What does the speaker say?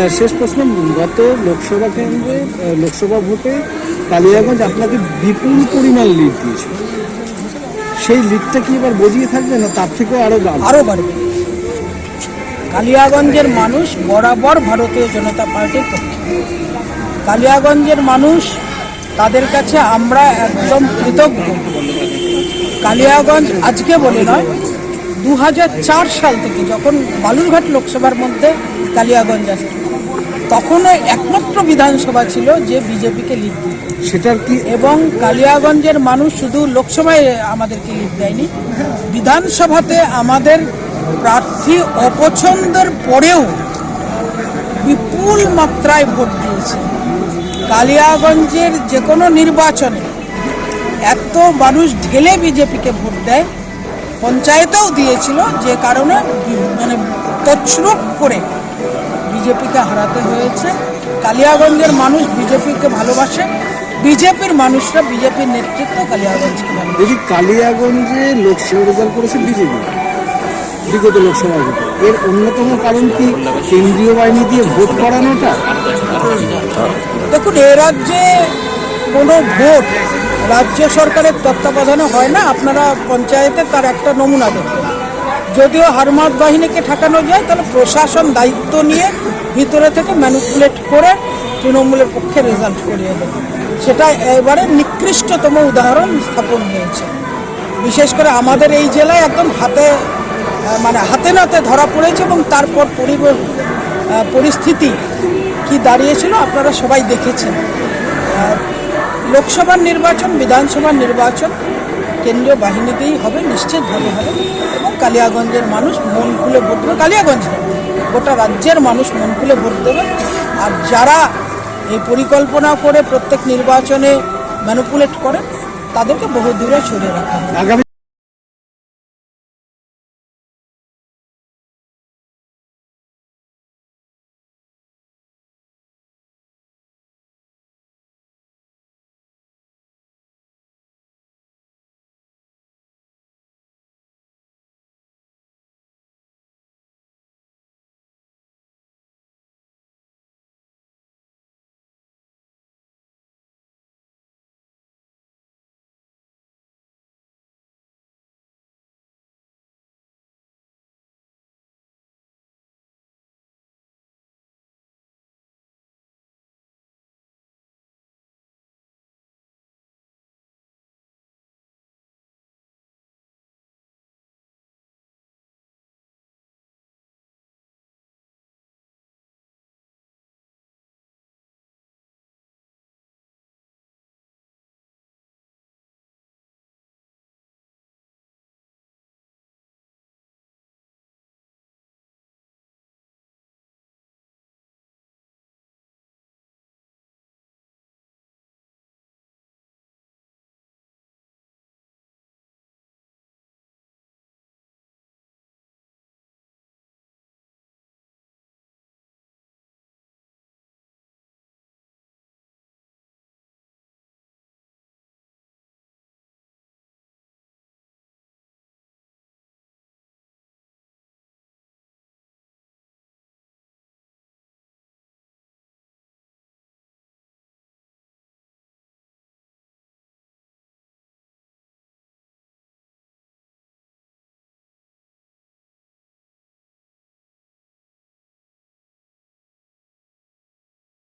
শেষ প্রশ্ন, গত লোকসভা কেন্দ্রে লোকসভা ভোটে কালিয়াগঞ্জ আপনাকে বিপুল পরিমাণ লিড দিয়েছে। সেই লিডটা কি এবার বজিয়ে থাকবে না তার থেকেও আরও দাম আরও বাড়বে। কালিয়াগঞ্জের মানুষ বরাবর ভারতীয় জনতা পার্টির পক্ষে। কালিয়াগঞ্জের মানুষ তাদের কাছে আমরা একদম কৃতজ্ঞ। কালিয়াগঞ্জ আজকে বলে নয় দু সাল থেকে যখন বালুরঘাট লোকসভার মধ্যে কালিয়াগঞ্জ আসে তখনও একমাত্র বিধানসভা ছিল যে বিজেপিকে লিড দিত। সেটার কি এবং কালিয়াগঞ্জের মানুষ শুধু লোকসভায় আমাদেরকে লিড দেয়নি। বিধানসভাতে আমাদের প্রার্থী অপছন্দের পরেও বিপুল মাত্রায় ভোট দিয়েছে। কালিয়াগঞ্জের যে কোনো নির্বাচনে এত মানুষ ঢেলে বিজেপিকে ভোট দেয় পঞ্চায়েতেও দিয়েছিল যে কারণে মানে তছরূপ করে বিজেপিকে হারাতে হয়েছে। কালিয়াগঞ্জের মানুষ বিজেপিকে ভালোবাসে। বিজেপির মানুষরা বিজেপির নেতৃত্ব কালিয়াগঞ্জকে ভালোবাসে। কালিয়াগঞ্জে লোকসভা রেজাল্ট করেছে বিজেপি। বিগত লোকসভা এর অন্যতম কারণ কি? কেন্দ্রীয় বাহিনী দিয়ে ভোট করানোটা দেখুন এ রাজ্যে কোনো ভোট রাজ্য সরকারের তত্ত্বাবধানে হয় না। আপনারা পঞ্চায়েতে তার একটা নমুনা দেখবেন যদিও হারমাত বাহিনীকে ঠেকানো যায় তাহলে প্রশাসন দায়িত্ব নিয়ে ভিতরে থেকে ম্যানুপুলেট করে তৃণমূলের পক্ষে রেজাল্ট করিয়ে দেবে সেটা এবারে নিকৃষ্টতম উদাহরণ স্থাপন হয়েছে। বিশেষ করে আমাদের এই জেলায় একদম হাতে মানে হাতে নাতে ধরা পড়েছে এবং তারপর পরিব- পরিস্থিতি কি দাঁড়িয়েছিল আপনারা সবাই দেখেছেন। লোকসভার নির্বাচন, বিধানসভার নির্বাচন কেন্দ্রীয় বাহিনীতেই হবে, নিশ্চিতভাবে হবে। এবং কালিয়াগঞ্জের মানুষ মন খুলে দেবে। কালিয়াগঞ্জ গোটা রাজ্যের মানুষ মন খুলে ভোট দেবে। আর যারা এই পরিকল্পনা করে প্রত্যেক নির্বাচনে ম্যানুপুলেট করে, তাদেরকে বহু দূরে সরিয়ে রাখা